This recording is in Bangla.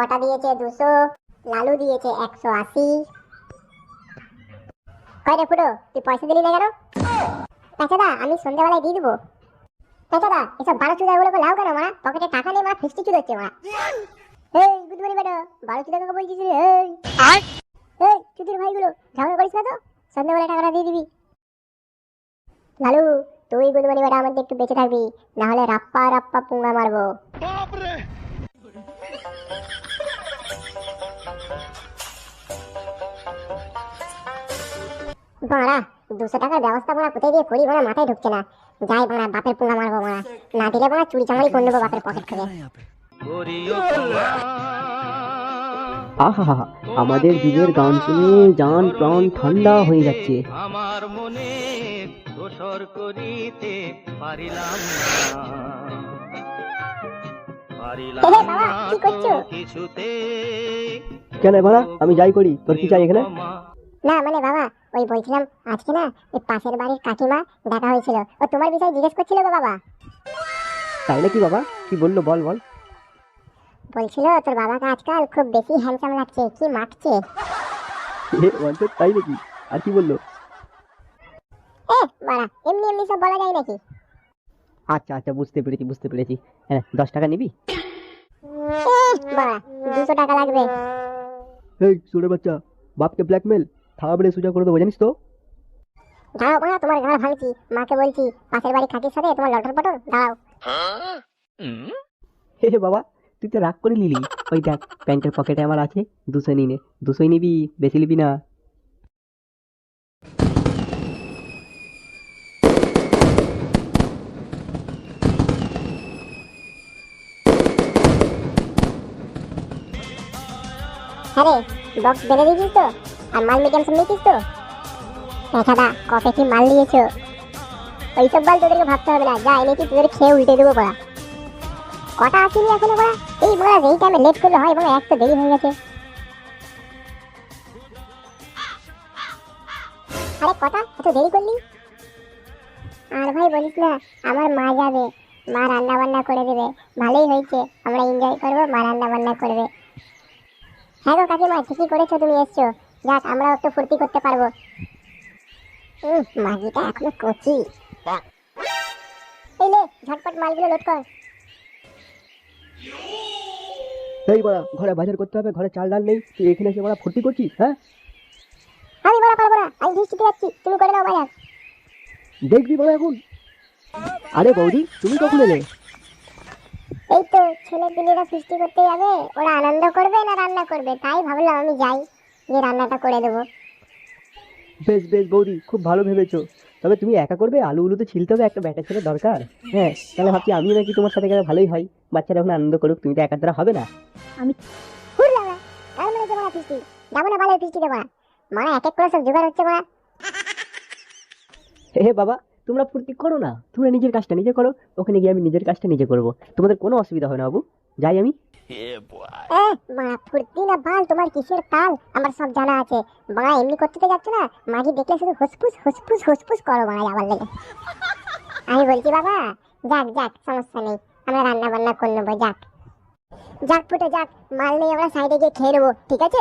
কটা দিয়েছে? দুশো। লালু দিয়েছে একশো আশি। কয় রে ফুটো, তুই পয়সা দিলি না কেন? পেঁচাদা আমি সন্ধ্যাবেলায় দিয়ে দেবো। পেঁচাদা এসব বারো চুদাগুলোকে লাও কেন মারা পকেটে টাকা নেই মারা ফিস্টি চুদ হচ্ছে মারা এই বুধবারি বেটা। বারো চুদা বলছিস রে? এই। এই, চুদির ভাইগুলো, ঝগড়া করিস না তো? সন্ধ্যাবেলা টাকাটা দিয়ে দিবি। লালু, তুই বুধবারি বেটা আমাদের একটু বেঁচে থাকবি। না হলে রাপ্পা রাপ্পা পুঙ্গা মারবো। বাড়া দুশো টাকার ব্যবস্থা মারা কোথায় দিয়ে করি মাথায় ঢুকছে না। যাই বাপের পুঙ্গা মারবো মারা। না দিলে চুরি চামারি করে নেব বাপের পকেট থেকে। আহা আমাদের যুগের গান শুনে জান প্রাণ ঠান্ডা হয়ে যাচ্ছে। আমার মনে দোসর করিতে পারিলাম বাবা, কিছুতে। কেন ভাড়া আমি যাই করি। তোর কি চাই এখানে? না মানে বাবা ওই বলছিলাম আজকে না এই পাশের বাড়ির কাকিমা দেখা হয়েছিল। ও তোমার বিষয়ে জিজ্ঞেস করছিল গো বাবা। তাই নাকি বাবা? কি বলল? বল বল। বলছিল তোর বাবাকে আজকাল খুব বেশি হ্যান্ডসাম লাগছে কি মাখছে? বলছো তাই নাকি? আর কি বলল? এ বাড়া এমনি এমনি সব বলা যায় নাকি? আচ্ছা আচ্ছা বুঝতে পেরেছি বুঝতে পেরেছি। হ্যাঁ দশ টাকা নিবি? বাড়া দুশো টাকা লাগবে। এই ছোট বাচ্চা বাপকে ব্ল্যাকমেল থাবড়ে সোজা করে দেবো জানিস তো? দাঁড়াও বাড়া তোমার গাড় ভাঙছি। মাকে বলছি পাশের বাড়ি কাকির সাথে তোমার লটর পটর দাঁড়াও। হে বাবা তুই তো রাগ করে নিলি। ওই দেখ প্যান্টের পকেটে আমার আছে দুশো নিনে। দুশোই নিবি বেশি নিবি না। হ্যাঁ রে বক্স বেঁধে দিয়েছিস তো? আর মাল মিডিয়াম সব নিয়েছিস তো? এখাদা কফে কি মাল নিয়েছো? ওইসব বাল তোদেরকে ভাবতে হবে না, যা এনেছি তোদের খেয়ে উল্টে দেবো পড়া কটা আসেনি এখনও পড়া এই বড়া যেই টাইমে লেট করলে হয় এবং এক তো দেরি হয়ে গেছে। আরে কটা? এত দেরি করলি? আর ভাই বলিস না, আমার মা যাবে, মা রান্না বান্না করে দেবে, ভালোই হয়েছে, আমরা এনজয় করব, মা রান্না বান্না করবে। হ্যাঁ গো কাকিমা, ঠিকই করেছ তুমি এসছো যাক আমরাও একটু ফুর্তি করতে পারব। মাগিটা এখনও কচি। এই লে ঝটপট মালগুলো লোড কর। এই বাড়া ঘরে বাজার করতে হবে ঘরে চাল ডাল নেই। তুই এখানে এসে বাড়া ফুর্তি করছিস হ্যাঁ? আমি বলা পারব না আমি বৃষ্টিতে যাচ্ছি তুমি করে নাও বাজার। দেখবি বাবা এখন। আরে বৌদি তুমি কখন এলে? এই তো ছেলে পিলেরা সৃষ্টি করতে যাবে ওরা আনন্দ করবে না রান্না করবে? তাই ভাবলাম আমি যাই। যে রান্নাটা করে দেবো। বেশ বেশ বৌদি খুব ভালো ভেবেছো। তবে তুমি একা করবে? আলু তো ছিলতে হবে একটা ব্যাটা ছেলে দরকার। হ্যাঁ তাহলে ভাবছি আমিও নাকি তোমার সাথে গেলে ভালোই হয়। বাচ্চারা এখন আনন্দ করুক তুমি তো একার দ্বারা হবে না। মানে যাব না ফিস্টি। যাব না ভালো ফিস্টি দেবো মানে এক এক করে সব জোগাড় হচ্ছে বড়া হে হে বাবা তোমরা ফুর্তি করো না। তোমরা নিজের কাজটা নিজে করো ওখানে গিয়ে আমি নিজের কাজটা নিজে করব। তোমাদের কোনো অসুবিধা হয় না বাবু। যাই আমি। এ বাড়া ফুর্তি না বাল তোমার কিসের কাল আমার সব জানা আছে। বাড়া এমনি করতে তো যাচ্ছ না? মাঝি দেখলে শুধু হুসফুস হুসফুস হুসফুস করো বাড়া যাবার লেগে। আমি বলছি বাবা যাক যাক সমস্যা নেই। আমরা রান্না বান্না করে নেব যাক। যাক ফুটে যাক মাল নেই আমরা সাইডে গিয়ে খেয়ে নেব ঠিক আছে?